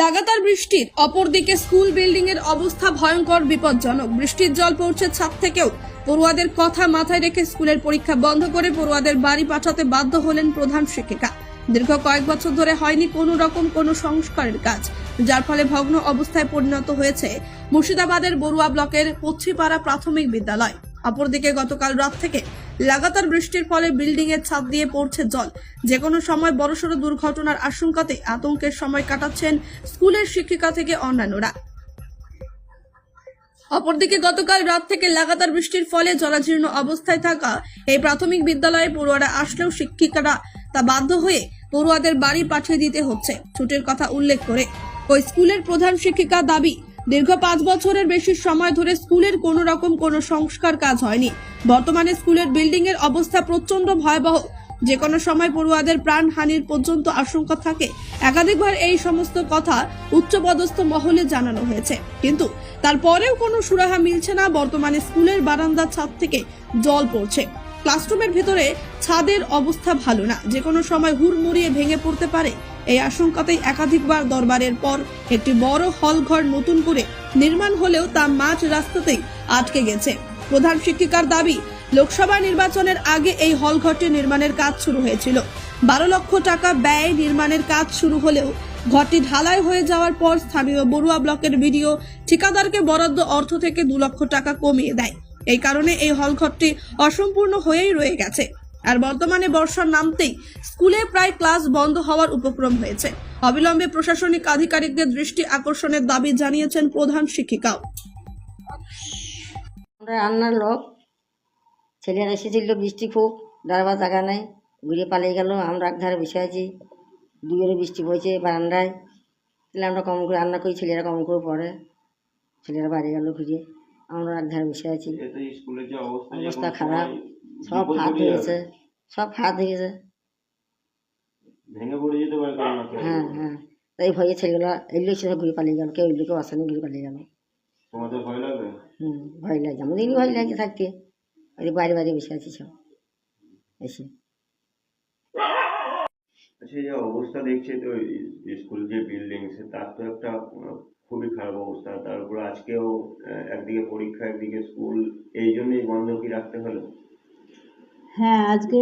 লাগাতার বৃষ্টির অপরদিকে স্কুল বিল্ডিং এর অবস্থা ভয়ঙ্কর, বিপজ্জনক। বৃষ্টির জল পড়ছে ছাদ থেকেও। পড়ুয়াদের কথা মাথায় রেখে স্কুলের পরীক্ষা বন্ধ করে পড়ুয়াদের বাড়ি পাঠাতে বাধ্য হলেন প্রধান শিক্ষিকা। দীর্ঘ কয়েক বছর ধরে হয়নি কোনো রকম কোনো সংস্কারের কাজ, যার ফলে ভগ্ন অবস্থায় পরিণত হয়েছে মুর্শিদাবাদের বড়ুয়া ব্লকের পশ্চিপাড়া প্রাথমিক বিদ্যালয়। অপরদিকে গতকাল রাত থেকে লাগাতার বৃষ্টির ফলে বিল্ডিং এর ছাদ দিয়ে পড়ছে জল। যে কোনো সময় বড়সড় দুর্ঘটনার আশঙ্কাতে আতঙ্কের সময় কাটাচ্ছেন স্কুলের শিক্ষিকা থেকে অন্যান্যরা। অপরদিকে গতকাল রাত থেকে লাগাতার বৃষ্টির ফলে জরাজীর্ণ অবস্থায় থাকা এই প্রাথমিক বিদ্যালয়ে পড়ুয়ারা আসলেও শিক্ষিকারা তা বাধ্য হয়ে পড়ুয়াদের বাড়ি পাঠিয়ে দিতে হচ্ছে, ছুটির কথা উল্লেখ করে। ওই স্কুলের প্রধান শিক্ষিকা দাবি, দীর্ঘ পাঁচ বছরের বেশি সময় ধরে স্কুলের কোনো রকম কোনো সংস্কার কাজ হয়নি। বর্তমানে স্কুলের বিল্ডিং এর অবস্থা প্রচণ্ড ভয়াবহ। যে কোনো সময় পড়ুয়াদের প্রাণহানির পর্যন্ত আশঙ্কা থাকে। একাধিকবার এই সমস্ত কথা উচ্চপদস্থ মহলে জানানো হয়েছে। কিন্তু তারপরেও কোনো সুরাহা মিলছে না। বর্তমানে স্কুলের বারান্দার ছাদ থেকে জল পড়ছে। ক্লাসরুমের ভেতরে ছাদের অবস্থা ভালো না। যে কোনো সময় হুড়মুড়িয়ে ভেঙে পড়তে পারে। এই আশঙ্কাতেই একাধিকবার দরবারের পর একটি বড় হল ঘর নতুন করে নির্মাণ হলেও তা মাঝ রাস্তাতেই আটকে গেছে। প্রধান শিক্ষিকার দাবি, লোকসভা নির্বাচনের আগে এই হল ঘরটি নির্মাণের কাজ শুরু হয়েছিল। বারো লক্ষ টাকা ব্যয় নির্মাণের কাজ শুরু হলেও ঘরটি ঢালাই হয়ে যাওয়ার পর স্থানীয় বড়ুয়া ব্লকের ভিডিও ঠিকাদারকে বরাদ্দ অর্থ থেকে দু লক্ষ টাকা কমিয়ে দেয়। এই কারণে এই হল ঘরটি অসম্পূর্ণ হয়েই রয়ে গেছে। আর বর্তমানে বর্ষার নামতেই স্কুলে প্রায় ক্লাস বন্ধ হওয়ার উপক্রম হয়েছে। অবিলম্বে প্রশাসনিক আধিকারিকদের দৃষ্টি আকর্ষণের দাবি জানিয়েছেন প্রধান শিক্ষিকাও। আমরা রান্নার লোক। ছেলেরা এসেছিল বৃষ্টি খুব দাঁড়াবার জায়গা নেই ঘুরে পালিয়ে গেল আমরা এক ধারে বসে আছি। দুজনে বৃষ্টি পড়ছে বারান্দায়। তাহলে আমরা কম করে রান্না করি ছেলেরা কম করে পড়ে। ছেলেরা বাড়ি গেল ঘুরে আমরা এক ধারে বসে আছি। অবস্থা খারাপ সব হাত ঘটে হয়ে গেছে সব হাত হয়ে কেউ। হ্যাঁ হ্যাঁ। তাই ভয়ে ছেলেগুলো এগুলো সে ঘুরে পালিয়ে গেল কেউ এগুলো কেউ আসেনি ঘুরে পালিয়ে গেল। তোমাদের ভয় হুম ভয় লাগে। আমাদেরই ভয় লাগে থাকতে। ওই বাইরে বাড়ি বসে আছি সব। এসে। আচ্ছা যে অবস্থা দেখছে তো স্কুল যে বিল্ডিং সে তার তো একটা খুবই খারাপ অবস্থা। তার উপর আজকেও একদিকে পরীক্ষা একদিকে স্কুল। এই জন্যই বন্ধ কি রাখতে হলো? হ্যাঁ আজকে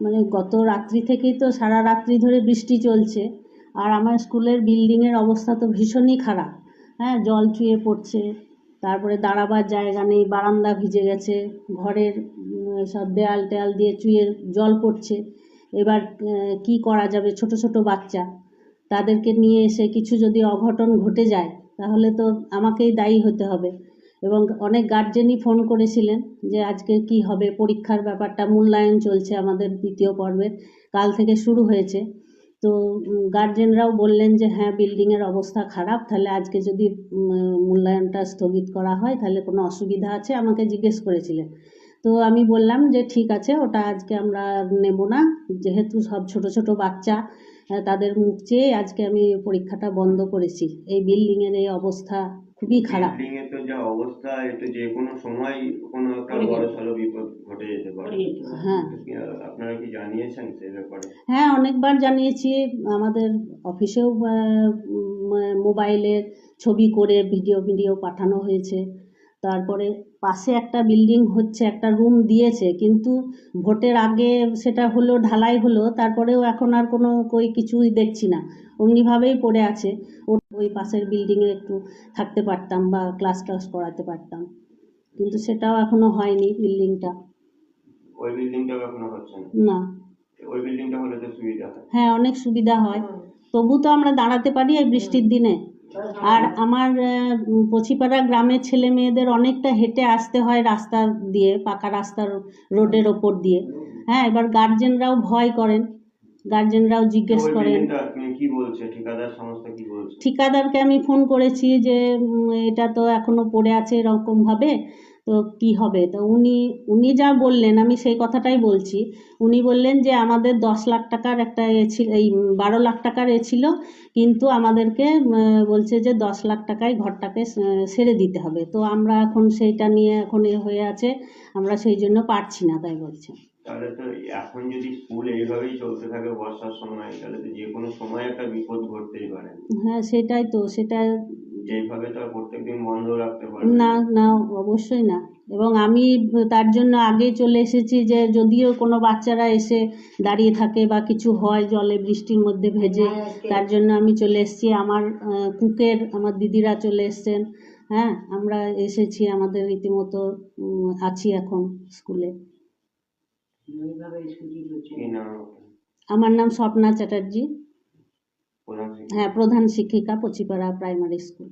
মানে গত রাত্রি থেকেই তো সারা রাত্রি ধরে বৃষ্টি চলছে। আর আমার স্কুলের বিল্ডিংয়ের অবস্থা তো ভীষণই খারাপ। হ্যাঁ জল চুয়ে পড়ছে। তারপরে দাঁড়াবার জায়গা নেই বারান্দা ভিজে গেছে ঘরের সব দেয়াল টেয়াল দিয়ে চুয়ে জল পড়ছে। এবার কি করা যাবে ছোট ছোট বাচ্চা? তাদেরকে নিয়ে এসে কিছু যদি অঘটন ঘটে যায় তাহলে তো আমাকেই দায়ী হতে হবে। এবং অনেক গার্জেনই ফোন করেছিলেন যে আজকে কি হবে পরীক্ষার ব্যাপারটা মূল্যায়ন চলছে আমাদের দ্বিতীয় পর্বের কাল থেকে শুরু হয়েছে। তো গার্জেনরাও বললেন যে হ্যাঁ বিল্ডিংয়ের অবস্থা খারাপ তাহলে আজকে যদি উম, মূল্যায়নটা স্থগিত করা হয়, তাহলে কোনো অসুবিধা আছে? আমাকে জিজ্ঞেস করেছিলেন। তো আমি বললাম যে, ঠিক আছে, ওটা আজকে আমরা নেব না। যেহেতু সব ছোট ছোট বাচ্চা, তাদের মুখ চেয়ে আজকে আমি পরীক্ষাটা বন্ধ করেছি। এই বিল্ডিংয়ের এই অবস্থা খুবই খারাপ। বিল্ডিং এর তো যা অবস্থা এটা যে কোনো সময় কোনো একটা বড় সড়ো বিপদ ঘটে যেতে পারে। হ্যাঁ। আপনারা কি জানিয়েছেন সেই ব্যাপারে? হ্যাঁ অনেকবার জানিয়েছি। আমাদের অফিসেও মোবাইলে ছবি করে ভিডিও ভিডিও পাঠানো হয়েছে। তারপরে পাশে একটা বিল্ডিং হচ্ছে একটা রুম দিয়েছে। কিন্তু ভোটের আগে সেটা হলো ঢালাই হলো। তারপরেও এখন আর কোনো কই কিছুই দেখছি না। অমনিভাবেই পড়ে আছে। ওই পাশের বিল্ডিংয়ে একটু থাকতে পারতাম বা ক্লাস টাস করাতে পারতাম। কিন্তু সেটাও এখনও হয়নি বিল্ডিংটা ওই বিল্ডিংটাও এখনও হচ্ছে না? না। ওই বিল্ডিংটা হলে তো সুবিধা হয়। হ্যাঁ অনেক সুবিধা হয়। তবু তো আমরা দাঁড়াতে পারি এই বৃষ্টির দিনে। আর আমার পচিপাড়া গ্রামের ছেলে মেয়েদের অনেকটা হেঁটে আসতে হয় রাস্তা দিয়ে পাকা রাস্তার রোডের ওপর দিয়ে। হ্যাঁ এবার গার্জেনরাও ভয় করেন। গার্জেনরাও জিজ্ঞেস করেন কি বলছে? ঠিকাদার সংস্থা কি বলছে? ঠিকাদারকে আমি ফোন করেছি যে এটা তো এখনও পড়ে আছে এরকম ভাবে তো কি হবে? তো উনি উনি যা বললেন আমি সেই কথাটাই বলছি। উনি বললেন যে আমাদের দশ লাখ টাকার একটা এ ছিল এই বারো লাখ টাকার এ ছিল কিন্তু আমাদেরকে বলছে যে দশ লাখ টাকায় ঘরটাকে সেরে দিতে হবে। তো আমরা এখন সেইটা নিয়ে এখন এ হয়ে আছে আমরা সেই জন্য পারছি না তাই বলছে। তাহলে তো এখন যদি স্কুল এইভাবেই চলতে থাকে বর্ষার সময় তাহলে তো যে কোনো সময় একটা বিপদ ঘটতেই পারে। হ্যাঁ সেটাই তো সেটা যেভাবে তো আর প্রত্যেকদিন বন্ধ রাখতে পারে না। না অবশ্যই না। এবং আমি তার জন্য আগে চলে এসেছি যে যদিও কোনো বাচ্চারা এসে দাঁড়িয়ে থাকে বা কিছু হয় জলে বৃষ্টির মধ্যে ভেজে তার জন্য আমি চলে এসেছি। আমার কুকের আমার দিদিরা চলে এসছেন। হ্যাঁ আমরা এসেছি আমাদের রীতিমতো আছি এখন স্কুলে। আমার নাম স্বপ্না চ্যাটার্জি। হ্যাঁ প্রধান শিক্ষিকা পচিপাড়া প্রাইমারি স্কুল